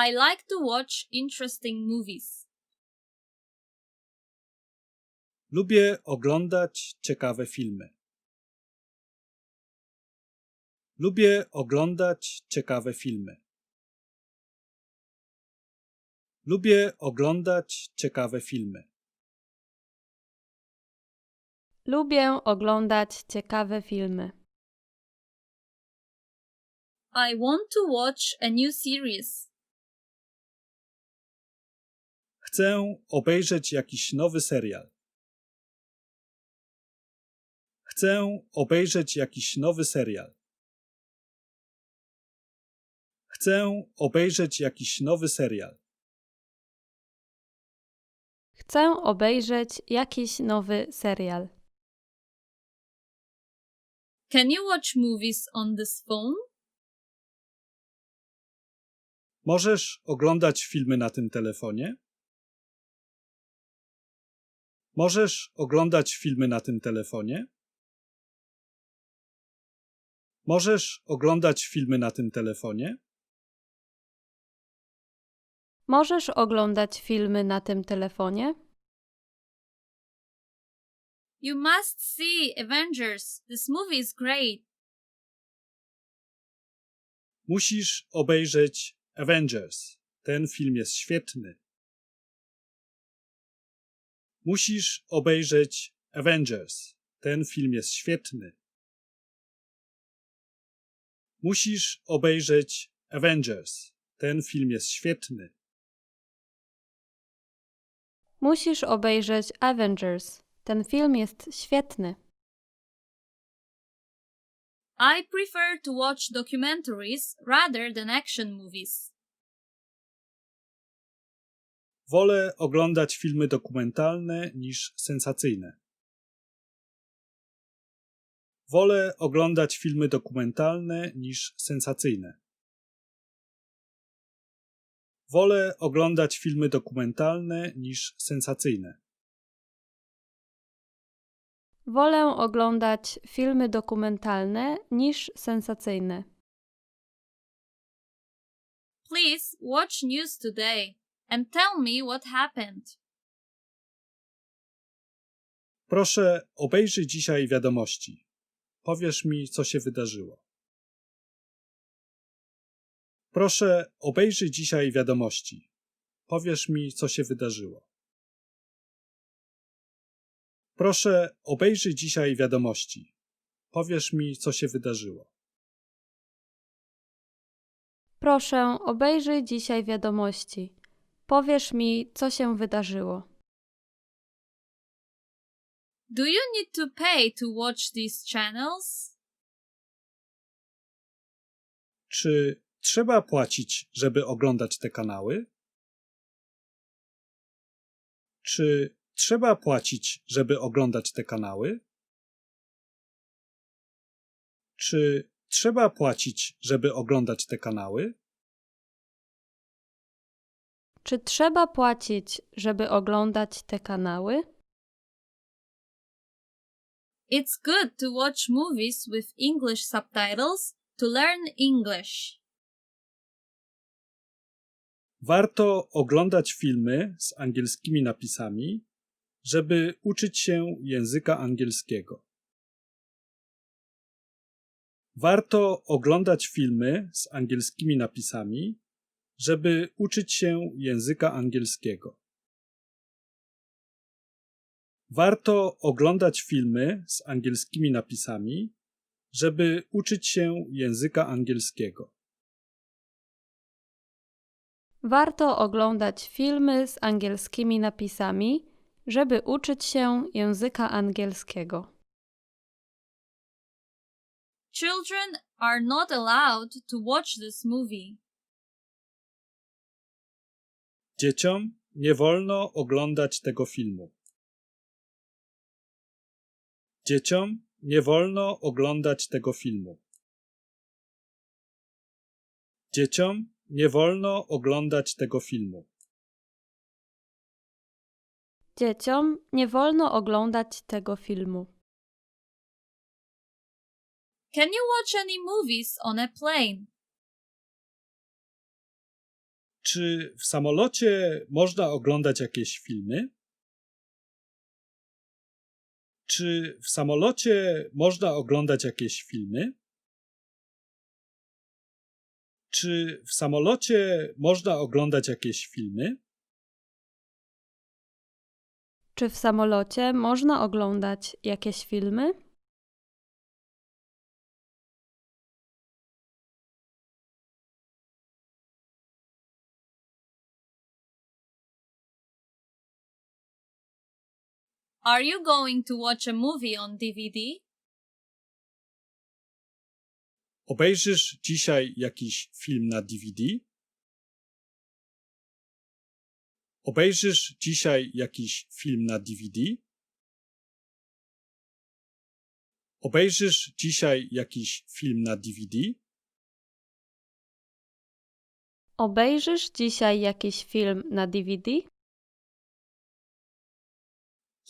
I like to watch interesting movies. Lubię oglądać ciekawe filmy. Lubię oglądać ciekawe filmy. Lubię oglądać ciekawe filmy. Lubię oglądać ciekawe filmy. I want to watch a new series. Chcę obejrzeć jakiś nowy serial. Chcę obejrzeć jakiś nowy serial. Chcę obejrzeć jakiś nowy serial. Chcę obejrzeć jakiś nowy serial. Can you watch movies on this phone? Możesz oglądać filmy na tym telefonie? Możesz oglądać filmy na tym telefonie? Możesz oglądać filmy na tym telefonie? Możesz oglądać filmy na tym telefonie? You must see Avengers. This movie is great. Musisz obejrzeć Avengers. Ten film jest świetny. Musisz obejrzeć Avengers. Ten film jest świetny. Musisz obejrzeć Avengers. Ten film jest świetny. Musisz obejrzeć Avengers. Ten film jest świetny. I prefer to watch documentaries rather than action movies. Wolę oglądać filmy dokumentalne niż sensacyjne. Wolę oglądać filmy dokumentalne niż sensacyjne. Wolę oglądać filmy dokumentalne niż sensacyjne. Wolę oglądać filmy dokumentalne niż sensacyjne. Please watch news today and tell me what happened. Proszę, obejrzyj dzisiaj wiadomości. Powiesz mi, co się wydarzyło. Proszę, obejrzyj dzisiaj wiadomości. Powiesz mi, co się wydarzyło. Proszę, obejrzyj dzisiaj wiadomości. Powiesz mi, co się wydarzyło. Proszę, obejrzyj dzisiaj wiadomości. Powiesz mi, co się wydarzyło. Do you need to pay to watch these channels? Czy trzeba płacić, żeby oglądać te kanały? Czy trzeba płacić, żeby oglądać te kanały? Czy trzeba płacić, żeby oglądać te kanały? Czy trzeba płacić, żeby oglądać te kanały? It's good to watch movies with English subtitles to learn English. Warto oglądać filmy z angielskimi napisami, żeby uczyć się języka angielskiego. Warto oglądać filmy z angielskimi napisami, żeby uczyć się języka angielskiego. Warto oglądać filmy z angielskimi napisami, żeby uczyć się języka angielskiego. Warto oglądać filmy z angielskimi napisami, żeby uczyć się języka angielskiego. Children are not allowed to watch this movie. Dzieciom nie wolno oglądać tego filmu. Dzieciom nie wolno oglądać tego filmu. Dzieciom nie wolno oglądać tego filmu. Dzieciom nie wolno oglądać tego filmu. Can you watch any movies on a plane? Czy w samolocie można oglądać jakieś filmy? Czy w samolocie można oglądać jakieś filmy? Czy w samolocie można oglądać jakieś filmy? Czy w samolocie można oglądać jakieś filmy? Are you going to watch a movie on DVD? Obejrzysz dzisiaj jakiś film na DVD? Obejrzysz dzisiaj jakiś film na DVD? Obejrzysz dzisiaj jakiś film na DVD? Obejrzysz dzisiaj jakiś film na DVD?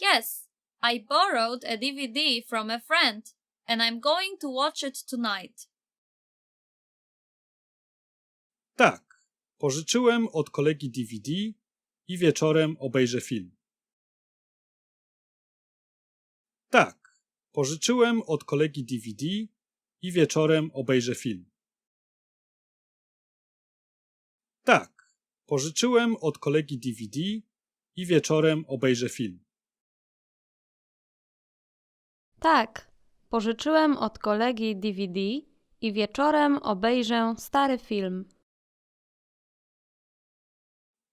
Yes, I borrowed a DVD from a friend and I'm going to watch it tonight. Tak, pożyczyłem od kolegi DVD i wieczorem obejrzę film. Tak, pożyczyłem od kolegi DVD i wieczorem obejrzę film. Tak, pożyczyłem od kolegi DVD i wieczorem obejrzę film. Tak, pożyczyłem od kolegi DVD i wieczorem obejrzę stary film.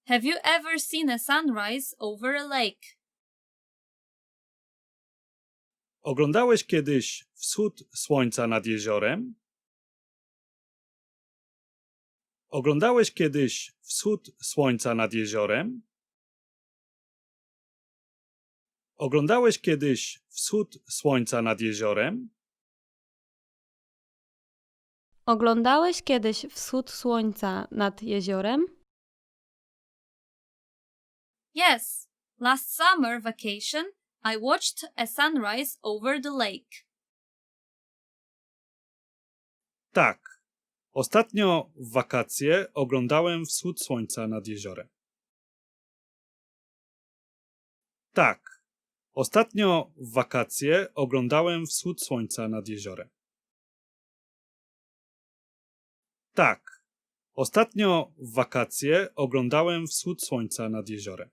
Have you ever seen a sunrise over a lake? Oglądałeś kiedyś wschód słońca nad jeziorem? Oglądałeś kiedyś wschód słońca nad jeziorem? Oglądałeś kiedyś wschód słońca nad jeziorem? Oglądałeś kiedyś wschód słońca nad jeziorem? Yes, last summer vacation I watched a sunrise over the lake. Tak. Ostatnio w wakacje oglądałem wschód słońca nad jeziorem. Tak. Ostatnio w wakacje oglądałem wschód słońca nad jeziorem. Tak. Ostatnio w wakacje oglądałem wschód słońca nad jeziorem.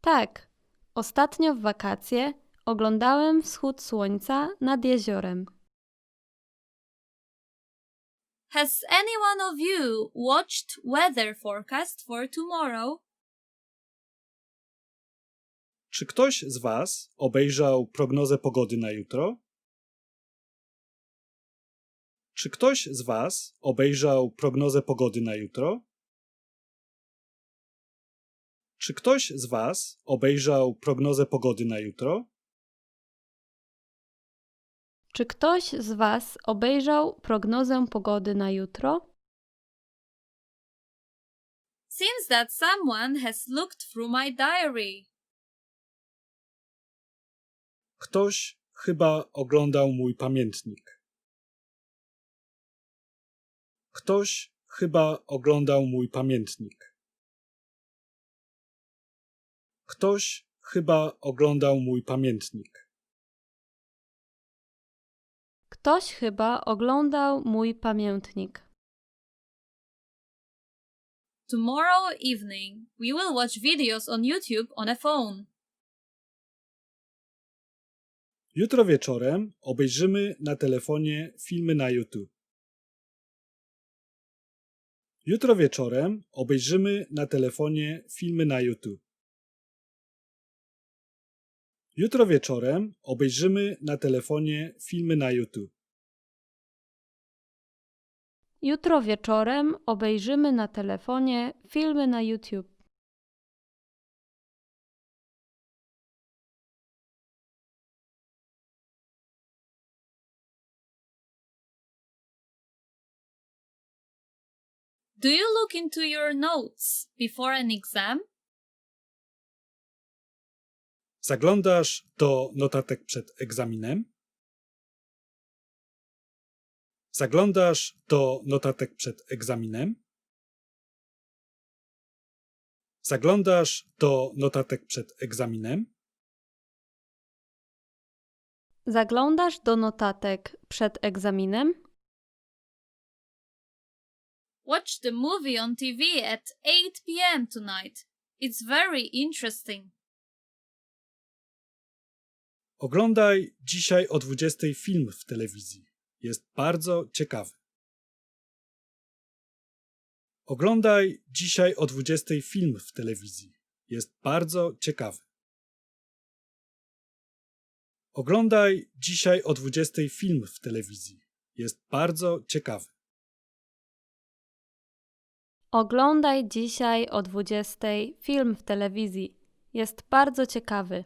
Tak, ostatnio w wakacje oglądałem wschód słońca nad jeziorem. Has any one of you watched weather forecast for tomorrow? Czy ktoś z Was obejrzał prognozę pogody na jutro? Czy ktoś z Was obejrzał prognozę pogody na jutro? Czy ktoś z Was obejrzał prognozę pogody na jutro? Czy ktoś z Was obejrzał prognozę pogody na jutro? Seems that someone has looked through my diary. Ktoś chyba oglądał mój pamiętnik. Ktoś chyba oglądał mój pamiętnik. Ktoś chyba oglądał mój pamiętnik. Ktoś chyba oglądał mój pamiętnik. Tomorrow evening, we will watch videos on YouTube on a phone. Jutro wieczorem obejrzymy na telefonie filmy na YouTube. Jutro wieczorem obejrzymy na telefonie filmy na YouTube. Jutro wieczorem obejrzymy na telefonie filmy na YouTube. Jutro wieczorem obejrzymy na telefonie filmy na YouTube. Do you look into your notes before an exam? Zaglądasz do notatek przed egzaminem? Zaglądasz do notatek przed egzaminem? Zaglądasz do notatek przed egzaminem? Zaglądasz do notatek przed egzaminem? Watch the movie on TV at 8 p.m. tonight. It's very interesting. Oglądaj dzisiaj o 20 film w telewizji. Jest bardzo ciekawy. Oglądaj dzisiaj o 20 film w telewizji. Jest bardzo ciekawy. Oglądaj dzisiaj o 20 film w telewizji. Jest bardzo ciekawy. Oglądaj dzisiaj o 20 film w telewizji. Jest bardzo ciekawy.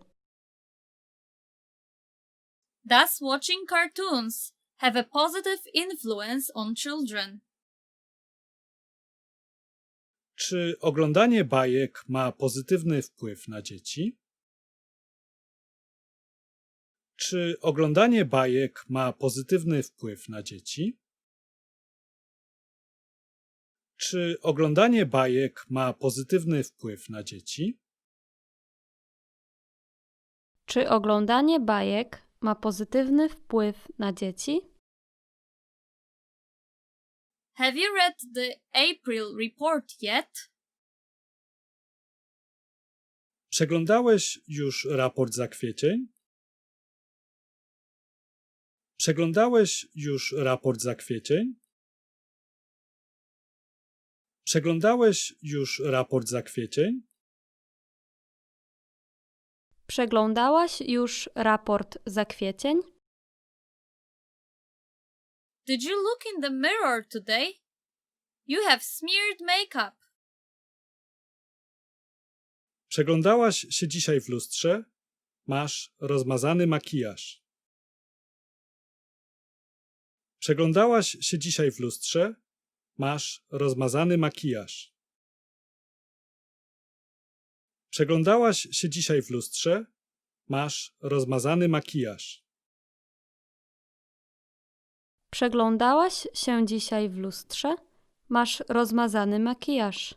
Does watching cartoons have a positive influence on children? Czy oglądanie bajek ma pozytywny wpływ na dzieci? Czy oglądanie bajek ma pozytywny wpływ na dzieci? Czy oglądanie bajek ma pozytywny wpływ na dzieci? Czy oglądanie bajek ma pozytywny wpływ na dzieci? Have you read the April report yet? Przeglądałeś już raport za kwiecień? Przeglądałeś już raport za kwiecień? Przeglądałeś już raport za kwiecień? Przeglądałaś już raport za kwiecień? Did you look in the mirror today? You have smeared makeup. Przeglądałaś się dzisiaj w lustrze? Masz rozmazany makijaż. Przeglądałaś się dzisiaj w lustrze? Masz rozmazany makijaż. Przeglądałaś się dzisiaj w lustrze? Masz rozmazany makijaż. Przeglądałaś się dzisiaj w lustrze? Masz rozmazany makijaż.